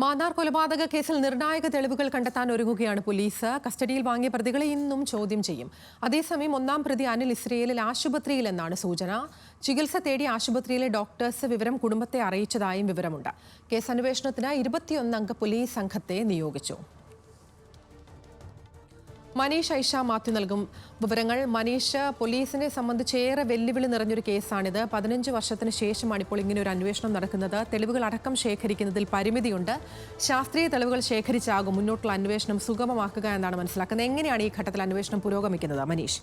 മാന്നാർ കൊലപാതക കേസിൽ നിർണായക തെളിവുകൾ കണ്ടെത്താൻ ഒരുങ്ങുകയാണ് പോലീസ്. കസ്റ്റഡിയിൽ വാങ്ങിയ പ്രതികളെ ഇന്നും ചോദ്യം ചെയ്യും. അതേസമയം ഒന്നാം പ്രതി അനിൽ ഇസ്രയേലിൽ ആശുപത്രിയിലെന്നാണ് സൂചന. ചികിത്സ തേടി ആശുപത്രിയിലെ ഡോക്ടേഴ്സ് വിവരം കുടുംബത്തെ അറിയിച്ചതായും വിവരമുണ്ട്. കേസ് അന്വേഷണത്തിന് ഇരുപത്തിയൊന്നംഗ പോലീസ് സംഘത്തെ നിയോഗിച്ചു. മനീഷ് ഐഷ മാത്യു നൽകും വിവരങ്ങൾ. മനീഷ് പോലീസിനെ സംബന്ധിച്ച് ഏറെ വെല്ലുവിളി നിറഞ്ഞൊരു കേസാണിത്. പതിനഞ്ച് വർഷത്തിന് ശേഷമാണ് ഇപ്പോൾ ഇങ്ങനെ ഒരു അന്വേഷണം നടക്കുന്നത്. തെളിവുകൾ അടക്കം ശേഖരിക്കുന്നതിൽ പരിമിതിയുണ്ട്. ശാസ്ത്രീയ തെളിവുകൾ ശേഖരിച്ചാകും മുന്നോട്ടുള്ള അന്വേഷണം സുഗമമാക്കുക എന്നാണ് മനസ്സിലാക്കുന്നത്. എങ്ങനെയാണ് ഈ ഘട്ടത്തിൽ അന്വേഷണം പുരോഗമിക്കുന്നത്? മനീഷ്.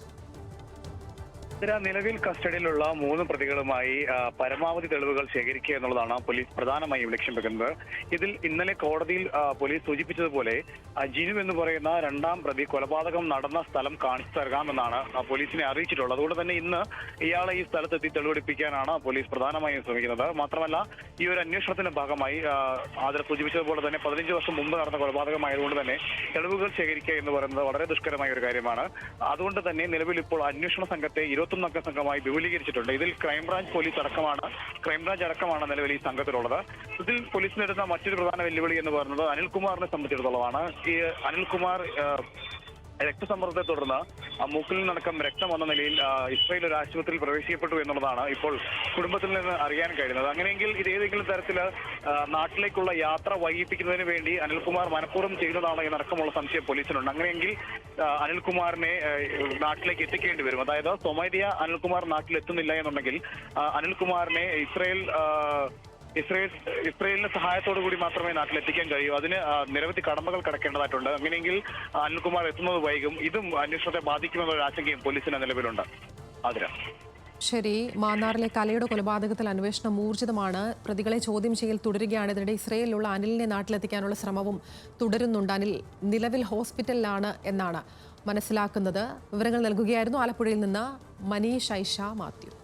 നിലവിൽ കസ്റ്റഡിയിലുള്ള മൂന്ന് പ്രതികളുമായി പരമാവധി തെളിവുകൾ ശേഖരിക്കുക എന്നുള്ളതാണ് പോലീസ് പ്രധാനമായും ലക്ഷ്യം വെക്കുന്നത്. ഇതിൽ ഇന്നലെ കോടതിയിൽ പോലീസ് സൂചിപ്പിച്ചതുപോലെ അജിനു ജിനു എന്ന് പറയുന്ന രണ്ടാം പ്രതി കൊലപാതകം നടന്ന സ്ഥലം കാണിച്ചു തരാമെന്നാണ് പോലീസിനെ അറിയിച്ചിട്ടുള്ളത്. അതുകൊണ്ട് തന്നെ ഇന്ന് ഇയാളെ ഈ സ്ഥലത്തെത്തി തെളിവെടുപ്പിക്കാനാണ് പോലീസ് പ്രധാനമായും ശ്രമിക്കുന്നത്. മാത്രമല്ല ഈ ഒരു അന്വേഷണത്തിന്റെ ഭാഗമായി ആദര സൂചിപ്പിച്ചതുപോലെ തന്നെ പതിനഞ്ച് വർഷം മുമ്പ് നടന്ന കൊലപാതകമായതുകൊണ്ട് തന്നെ തെളിവുകൾ ശേഖരിക്കുക എന്ന് പറയുന്നത് വളരെ ദുഷ്കരമായ ഒരു കാര്യമാണ്. അതുകൊണ്ട് തന്നെ നിലവിൽ ഇപ്പോൾ അന്വേഷണ സംഘത്തെ ഇരുപത്തൊന്നംഗ സംഘമായി വിപുലീകരിച്ചിട്ടുണ്ട്. ഇതിൽ ക്രൈംബ്രാഞ്ച് പോലീസ് അടക്കമാണ് ക്രൈംബ്രാഞ്ച് അടക്കമാണ് നിലവിൽ ഈ സംഘത്തിലുള്ളത്. ഇതിൽ പോലീസ് നേരിടുന്ന മറ്റൊരു പ്രധാന വെല്ലുവിളി എന്ന് പറയുന്നത് അനിൽകുമാറിനെ സംബന്ധിച്ചിടത്തോളമാണ്. ഈ അനിൽകുമാർ രക്തസമ്മർദ്ദത്തെ തുടർന്ന് മൂക്കിൽ നിന്നടക്കം രക്തം വന്ന നിലയിൽ ഇസ്രയേൽ ഒരു ആശുപത്രിയിൽ പ്രവേശിക്കപ്പെട്ടു എന്നുള്ളതാണ് ഇപ്പോൾ കുടുംബത്തിൽ നിന്ന് അറിയാൻ കഴിയുന്നത്. അങ്ങനെയെങ്കിൽ ഇത് ഏതെങ്കിലും തരത്തിൽ നാട്ടിലേക്കുള്ള യാത്ര വൈകിപ്പിക്കുന്നതിന് വേണ്ടി അനിൽകുമാർ മനഃപൂർവം ചെയ്യുന്നതാണോ എന്നടക്കമുള്ള സംശയം പോലീസിനുണ്ട്. അങ്ങനെയെങ്കിൽ അനിൽകുമാറിനെ നാട്ടിലേക്ക് എത്തിക്കേണ്ടി വരും. അതായത് സ്വമേധയ അനിൽകുമാർ നാട്ടിൽ എത്തുന്നില്ല എന്നുണ്ടെങ്കിൽ അനിൽകുമാറിനെ ഇസ്രായേൽ ഇസ്രയേൽ ഇസ്രയേലിന്റെ സഹായത്തോടു കൂടി മാത്രമേ നാട്ടിലെത്തിക്കാൻ കഴിയൂ. അതിന് നിരവധി കടമ്പകൾ കടക്കേണ്ടതായിട്ടുണ്ട്. അങ്ങനെയെങ്കിൽ അനിൽകുമാർ എത്തുന്നത് വൈകും. ഇതും അന്വേഷണത്തെ ബാധിക്കുമെന്നൊരു ആശങ്കയും പോലീസിന് നിലവിലുണ്ട്. ആതിര. ശരി മാന്നാറിലെ കലയുടെ കൊലപാതകത്തിൽ അന്വേഷണം ഊർജിതമാണ്. പ്രതികളെ ചോദ്യം ചെയ്യൽ തുടരുകയാണ്. ഇതിനിടെ ഇസ്രയേലിലുള്ള അനിലിനെ നാട്ടിലെത്തിക്കാനുള്ള ശ്രമവും തുടരുന്നുണ്ട്. അനിൽ നിലവിൽ ഹോസ്പിറ്റലിലാണ് എന്നാണ് മനസ്സിലാക്കുന്നത്. വിവരങ്ങൾ നൽകുകയായിരുന്നു ആലപ്പുഴയിൽ നിന്ന് മനീഷ് ഐഷ മാത്യു.